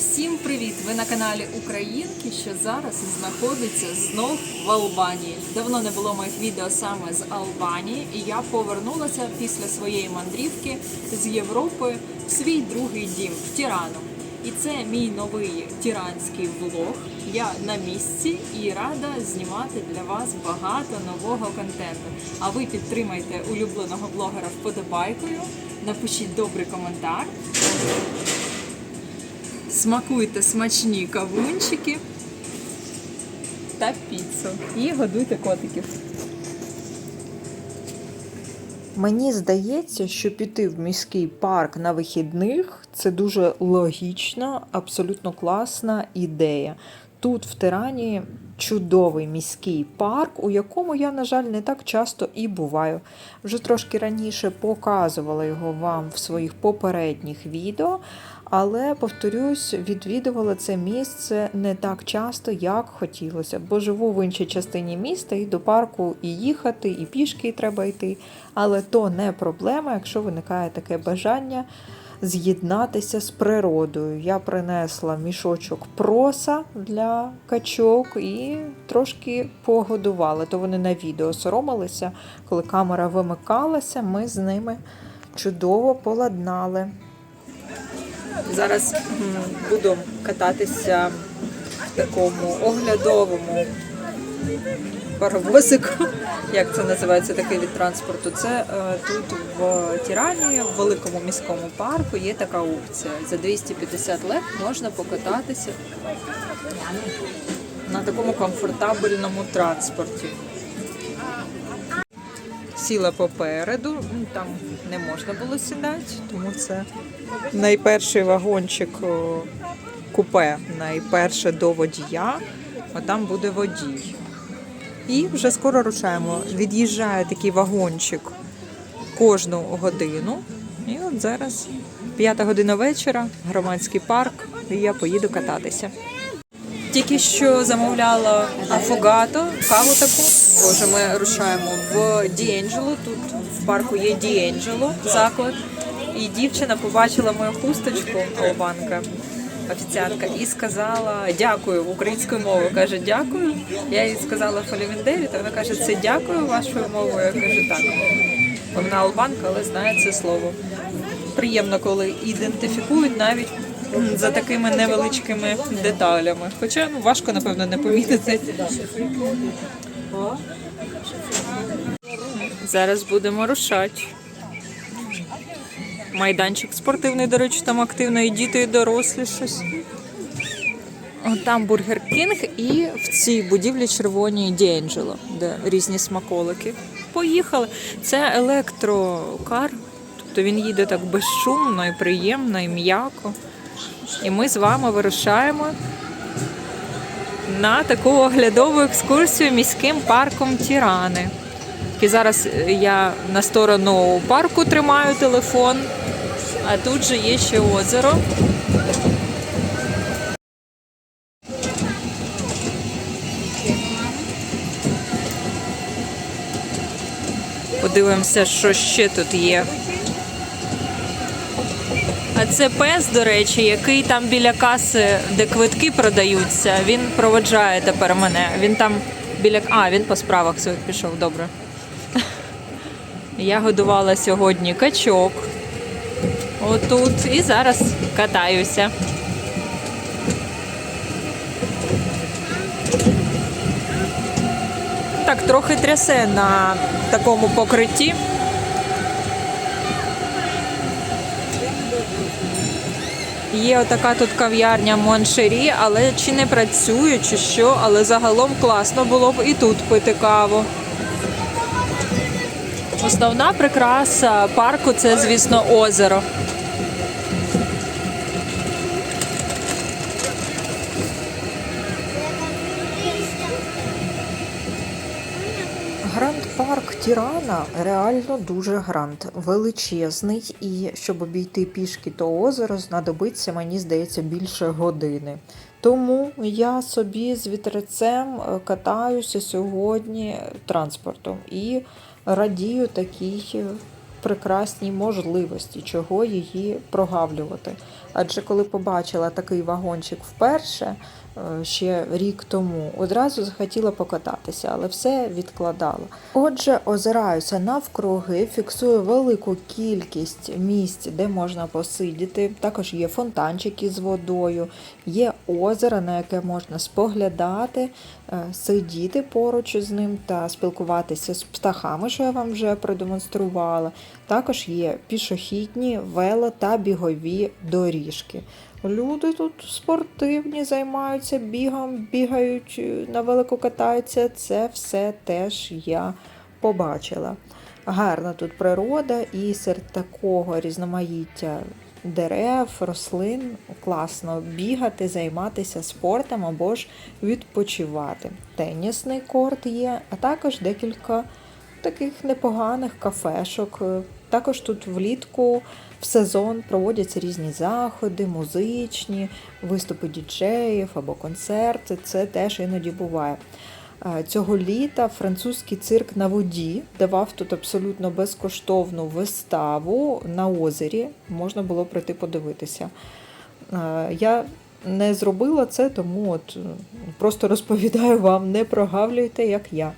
Всім привіт! Ви на каналі Українки, що зараз знаходиться знов в Албанії. Давно не було моїх відео саме з Албанії, і я повернулася після своєї мандрівки з Європи в свій другий дім в Тірану. І це мій новий тіранський влог. Я на місці і рада знімати для вас багато нового контенту. А ви підтримайте улюбленого блогера вподобайкою, напишіть добрий коментар. Смакуйте смачні кавунчики та піцу. І годуйте котиків. Мені здається, що піти в міський парк на вихідних це дуже логічна, абсолютно класна ідея. Тут в Тирані чудовий міський парк, у якому я, на жаль, не так часто і буваю. Вже трошки раніше показувала його вам в своїх попередніх відео, але повторюсь, відвідувала це місце не так часто, як хотілося, бо живу в іншій частині міста, і до парку і їхати, і пішки треба йти. Але то не проблема, якщо виникає таке бажання з'єднатися з природою. Я принесла мішочок проса для качок і трошки погодувала. То вони на відео соромилися, коли камера вимикалася, ми з ними чудово поладнали. Зараз буду кататися в такому оглядовому паровозику. Як це називається такий від транспорту? Це е, тут в Тірані, в великому міському парку, є така опція. За 250 лев можна покататися на такому комфортабельному транспорті. Сіла попереду, ну, там не можна було сідати, тому це найперший вагончик купе, найперше до водія, а там буде водій. І вже скоро рушаємо. Від'їжджає такий вагончик кожну годину. І от зараз п'ята година вечора, громадський парк, і я поїду кататися. Тільки що замовляла афогато, каву таку. Боже, ми рушаємо в Дієнджело. Тут в парку є Дієнджело заклад. І дівчина побачила мою хусточку, албанка, офіціантка, і сказала дякую українською мовою. Каже, дякую. Я їй сказала фолівіндері, то вона каже, це дякую вашою мовою. Я кажу, так. Вона албанка, але знає це слово. Приємно, коли ідентифікують навіть за такими невеличкими деталями. Хоча ну, важко, напевно, не помітити. Зараз будемо рушати. Майданчик спортивний, до речі, там активно і діти, і дорослі щось. Там Бургер Кінг і в цій будівлі червоній Дієнджело, де різні смаколики. Поїхали. Це електрокар, тобто він їде так безшумно і приємно, і м'яко. І ми з вами вирушаємо на таку оглядову екскурсію міським парком Тірани. І зараз я на сторону парку тримаю телефон, а тут же є ще озеро. Подивимося, що ще тут є. А це пес, до речі, який там біля каси, де квитки продаються, він проводжає тепер мене. Він там біля. А, він по справах своїх пішов, добре. Я годувала сьогодні качок. Отут. І зараз катаюся. Так, трохи трясе на такому покритті. Є отака тут кав'ярня Моншері, але чи не працює, чи що, але загалом класно було б і тут пити каву. Основна прикраса парку це, звісно, озеро. Гранд парк Тірана реально дуже гранд, величезний, і щоб обійти пішки то озеро, знадобиться, мені здається, більше години. Тому я собі з вітрецем е, катаюся сьогодні транспортом і радію такій прекрасній можливості, чого її прогавлювати. Адже коли побачила такий вагончик вперше, е, ще рік тому, одразу захотіла покататися, але все відкладала. Отже, озираюся навкруги, фіксую велику кількість місць, де можна посидіти. Також є фонтанчики з водою, є озеро, на яке можна споглядати, е, сидіти поруч з ним та спілкуватися з птахами, що я вам вже продемонструвала. Також є пішохідні, вело та бігові доріжки. Люди тут спортивні, займаються бігом, бігають, е, на велику катаються. Це все теж я побачила. Гарна тут природа, і серед такого різноманіття дерев, рослин класно бігати, займатися спортом або ж відпочивати. Тенісний корт є, а також декілька таких непоганих кафешок. Також тут влітку в сезон проводяться різні заходи, музичні, виступи діджеїв або концерти. Це теж іноді буває. Цього літа французький цирк на воді давав тут абсолютно безкоштовну виставу на озері. Можна було прийти подивитися. Я не зробила це, тому от просто розповідаю вам, не прогавлюйте, як я.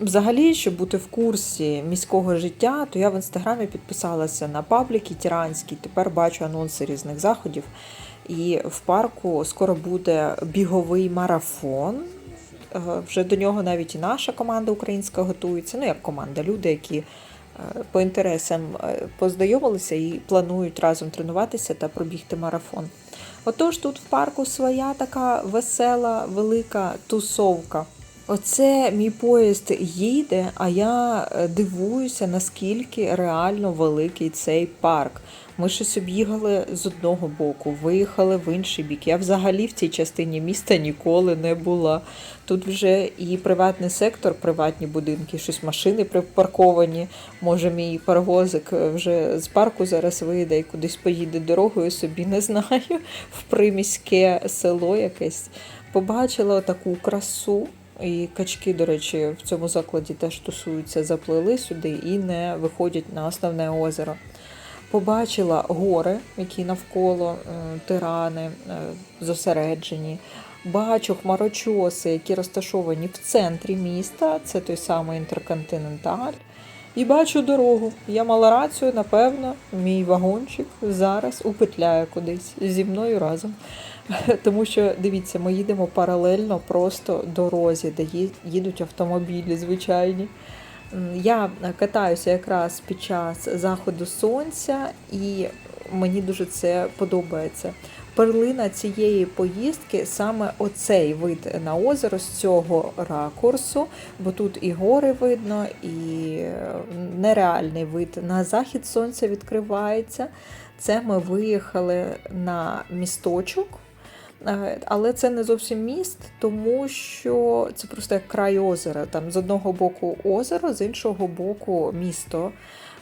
Взагалі, щоб бути в курсі міського життя, то я в інстаграмі підписалася на пабліки тіранські. Тепер бачу анонси різних заходів. І в парку скоро буде біговий марафон. Е, Вже до нього навіть і наша команда українська готується. Ну, як команда, люди, які е, по інтересам е, познайомилися і планують разом тренуватися та пробігти марафон. Отож, тут в парку своя така весела, велика тусовка. Оце мій поїзд їде, а я е, дивуюся, наскільки реально великий цей парк. Ми щось об'їхали з одного боку, виїхали в інший бік. Я взагалі в цій частині міста ніколи не була. Тут вже і приватний сектор, приватні будинки, щось машини припарковані. Може, мій паровозик вже з парку зараз вийде і кудись поїде дорогою, собі не знаю, в приміське село якесь. Побачила таку красу. І качки, до речі, в цьому закладі теж тусуються, заплили сюди і не виходять на основне озеро. Побачила гори, які навколо е, тирани е, зосереджені. Бачу хмарочоси, які розташовані в центрі міста. Це той самий інтерконтиненталь. І бачу дорогу. Я мала рацію, напевно, мій вагончик зараз упетляє кудись зі мною разом. Тому що дивіться, ми їдемо паралельно просто дорозі, де їдуть автомобілі звичайні. Я катаюся якраз під час заходу сонця, і мені дуже це подобається. Перлина цієї поїздки саме оцей вид на озеро з цього ракурсу, бо тут і гори видно, і нереальний вид на захід сонця відкривається. Це ми виїхали на місточок. Е, Але це не зовсім міст, тому що це просто як край озера. Там з одного боку озеро, з іншого боку місто.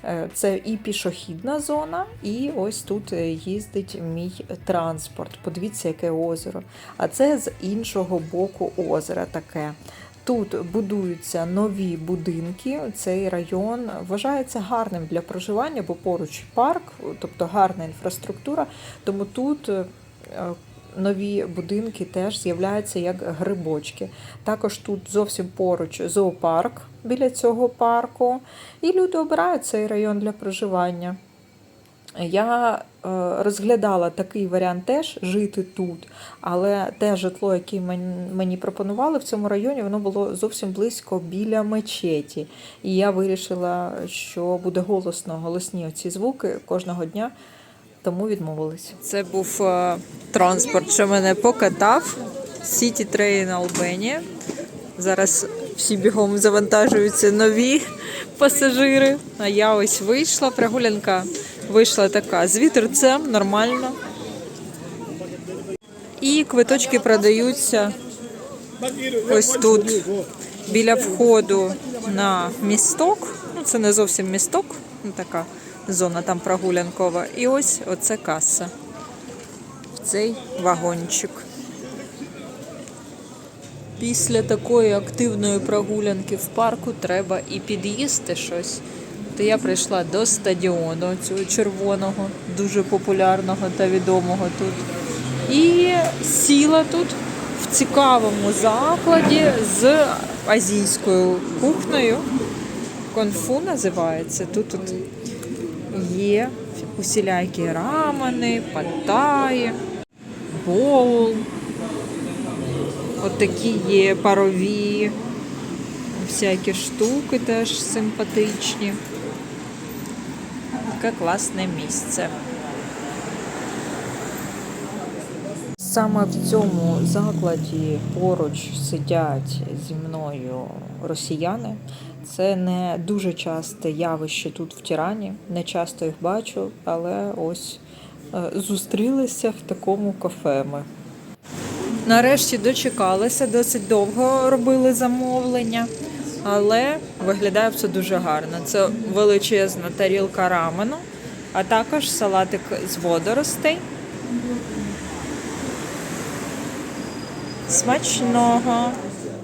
Е, Це і пішохідна зона, і ось тут їздить мій транспорт. Подивіться, яке озеро. А це з іншого боку озера таке. Тут будуються нові будинки. Цей район вважається гарним для проживання, бо поруч парк, тобто гарна інфраструктура. Тому тут е, нові будинки теж з'являються як грибочки. Також тут зовсім поруч зоопарк біля цього парку, і люди обирають цей район для проживання. Я е, розглядала такий варіант теж жити тут, але те житло, яке мені пропонували в цьому районі, воно було зовсім близько біля мечеті. І я вирішила, що буде голосно, голосні оці звуки кожного дня, тому відмовилась. Це був е, транспорт, що мене покатав. City Train Albania. Зараз всі бігом завантажуються нові пасажири. А я ось вийшла. Прогулянка вийшла така з вітерцем, нормально. І квиточки продаються ось тут, біля входу на місток. Ну, це не зовсім місток, ну така зона там прогулянкова. І ось оце каса. В цей вагончик. Після такої активної прогулянки в парку треба і під'їсти щось. То я прийшла до стадіону цього червоного, дуже популярного та відомого тут. І сіла тут в цікавому закладі з азійською кухнею. Конфу називається. Тут, є усілякі рамени, паттаї, боул. От є парові, всякі штуки теж симпатичні. Таке класне місце. Саме в цьому закладі поруч сидять зі мною росіяни. Це не дуже часте явище тут в Тірані. Не часто їх бачу, але ось е, зустрілися в такому кафе ми. Нарешті дочекалися, досить довго робили замовлення, але виглядає все дуже гарно. Це величезна тарілка рамену, а також салатик з водоростей. Смачного.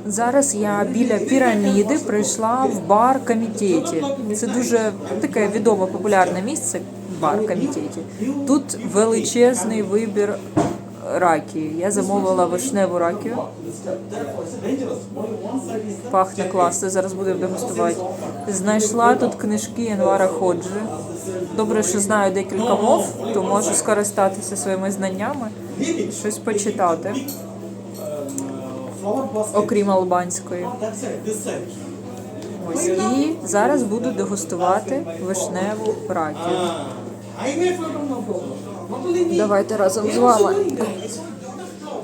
Зараз я біля піраміди прийшла в бар комітеті. Це дуже таке відоме популярне місце. Бар комітеті. Тут величезний вибір ракії. Я замовила вишневу ракію. Пахне класно, зараз будемо дегустувати. Знайшла тут книжки Январа Ходжі. Добре, що знаю декілька мов, то можу скористатися своїми знаннями, щось почитати, окрім албанської. Ось і зараз буду дегустувати вишневу ракію. Давайте разом з вами.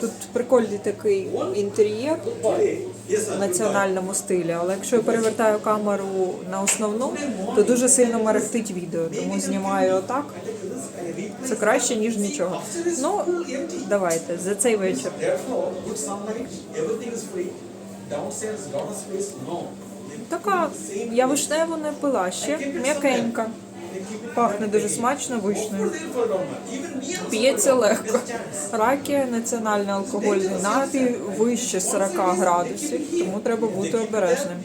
Тут прикольний такий інтер'єр в національному стилі, але якщо я перевертаю камеру на основну, то дуже сильно мерехтить відео, тому знімаю отак. Це краще, ніж нічого. Ну, давайте за цей вечір. Така я вишневу не пила ще, м'якенька. Пахне дуже смачно вишнею. П'ється легко. Ракія національний алкогольний напій вище 40 градусів, тому треба бути обережним.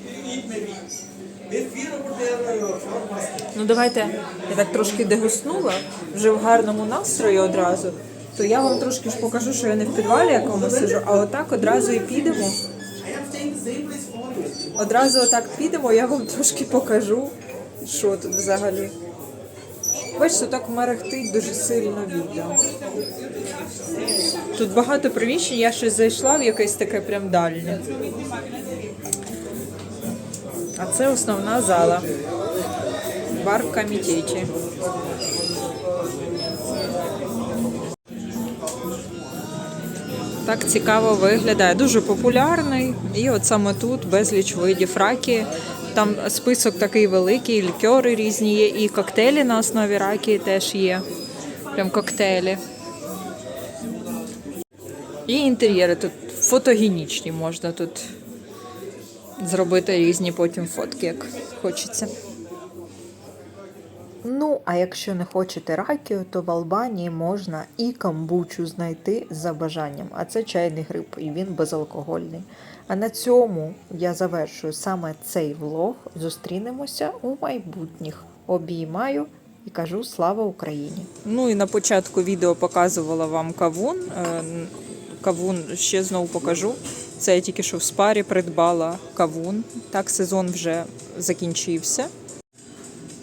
Ну давайте я так трошки дегуснула, вже в гарному настрої одразу. То я вам трошки ж покажу, що я не в підвалі якому сижу, а отак одразу і підемо. Одразу отак підемо, я вам трошки покажу, що тут взагалі. Бачите, так мерехтить дуже сильно відео. Тут багато приміщень, я щось зайшла в якесь таке прям дальнє. А це основна зала. Бар в комітеті. Так цікаво виглядає. Дуже популярний. І от саме тут безліч видів раки. Там список такий великий, лікери різні є, і коктейлі на основі раки теж є. Прям коктейлі. І інтер'єри тут фотогенічні, можна тут зробити різні потім фотки, як хочеться. Ну, а якщо не хочете ракію, то в Албанії можна і камбучу знайти за бажанням. А це чайний гриб, і він безалкогольний. А на цьому я завершую саме цей влог. Зустрінемося у майбутніх. Обіймаю і кажу слава Україні! Ну і на початку відео показувала вам кавун. Е, Кавун ще знову покажу. Це я тільки що в спарі придбала кавун. Так, сезон вже закінчився.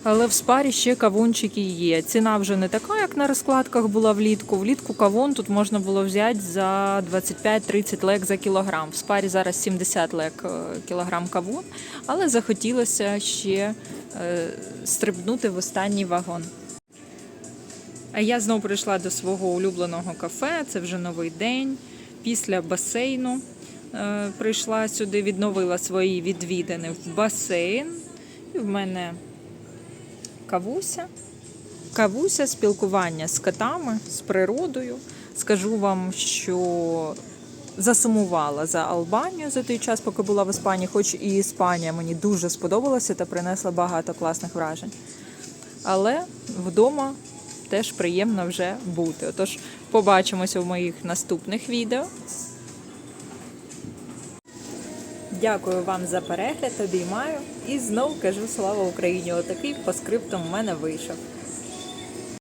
Але в спарі ще кавунчики є. Ціна вже не така, як на розкладках була влітку. Влітку кавун тут можна було взяти за 25-30 лек за кілограм. В спарі зараз 70 лек е, кілограм кавун, але захотілося ще е, стрибнути в останній вагон. А я знову прийшла до свого улюбленого кафе. Це вже новий день. Після басейну прийшла сюди, відновила свої відвідини в басейн. І в мене кавуся. Кавуся, спілкування з котами, з природою. Скажу вам, що засумувала за Албанію за той час, поки була в Іспанії, хоч і Іспанія мені дуже сподобалася та принесла багато класних вражень. Але вдома теж приємно вже бути. Отож, побачимося в моїх наступних відео. Дякую вам за перегляд, обіймаю і знов кажу слава Україні. Отакий по скриптам в мене вийшов.